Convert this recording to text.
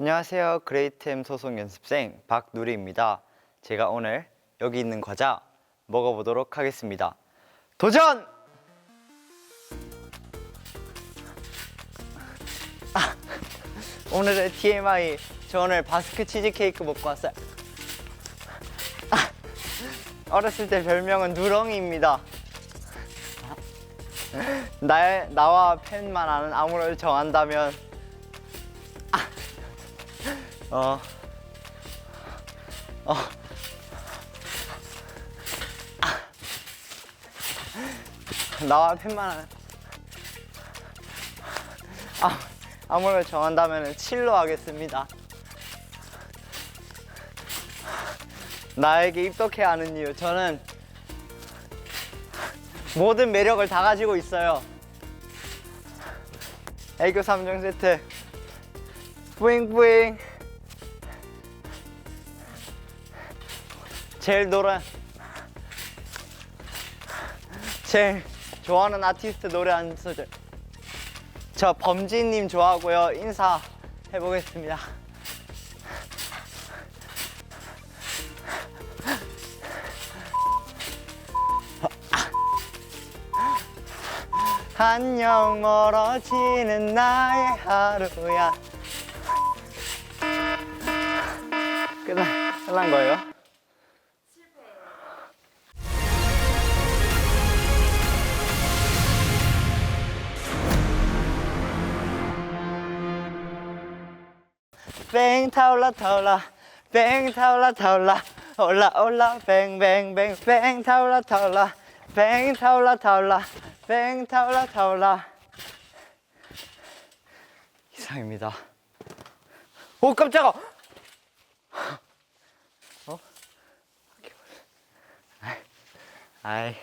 안녕하세요. 그레이트엠 소속 연습생 박누리입니다. 제가 오늘 여기 있는 과자 먹어보도록 하겠습니다. 도전! 아, 오늘의 TMI 저 오늘 바스크 치즈 케이크 먹고 왔어요. 아, 어렸을 때 별명은 누렁이입니다. 나, 나와 팬만 아는 암호를 정한다면 어. 어. 아. 나와 팬만 하는. 아, 아무를 정한다면 7로 하겠습니다. 나에게 입덕해야 하는 이유. 저는 모든 매력을 다 가지고 있어요. 애교 3종 세트. 뿌잉뿌잉. 제일 노래. 제일 좋아하는 아티스트 노래 한 소절. 저 범진님 좋아하고요. 인사 해보겠습니다. 안녕 멀어지는 나의 하루야. 끝나, 끝난 거예요? 뱅 타올라 타올라. 뱅 타올라 타올라. 올라 올라. 뱅뱅뱅. 뱅 타올라 타올라. 뱅 타올라 타올라. 뱅 타올라 타올라. 이상입니다. 오 깜짝아! 어? 아이,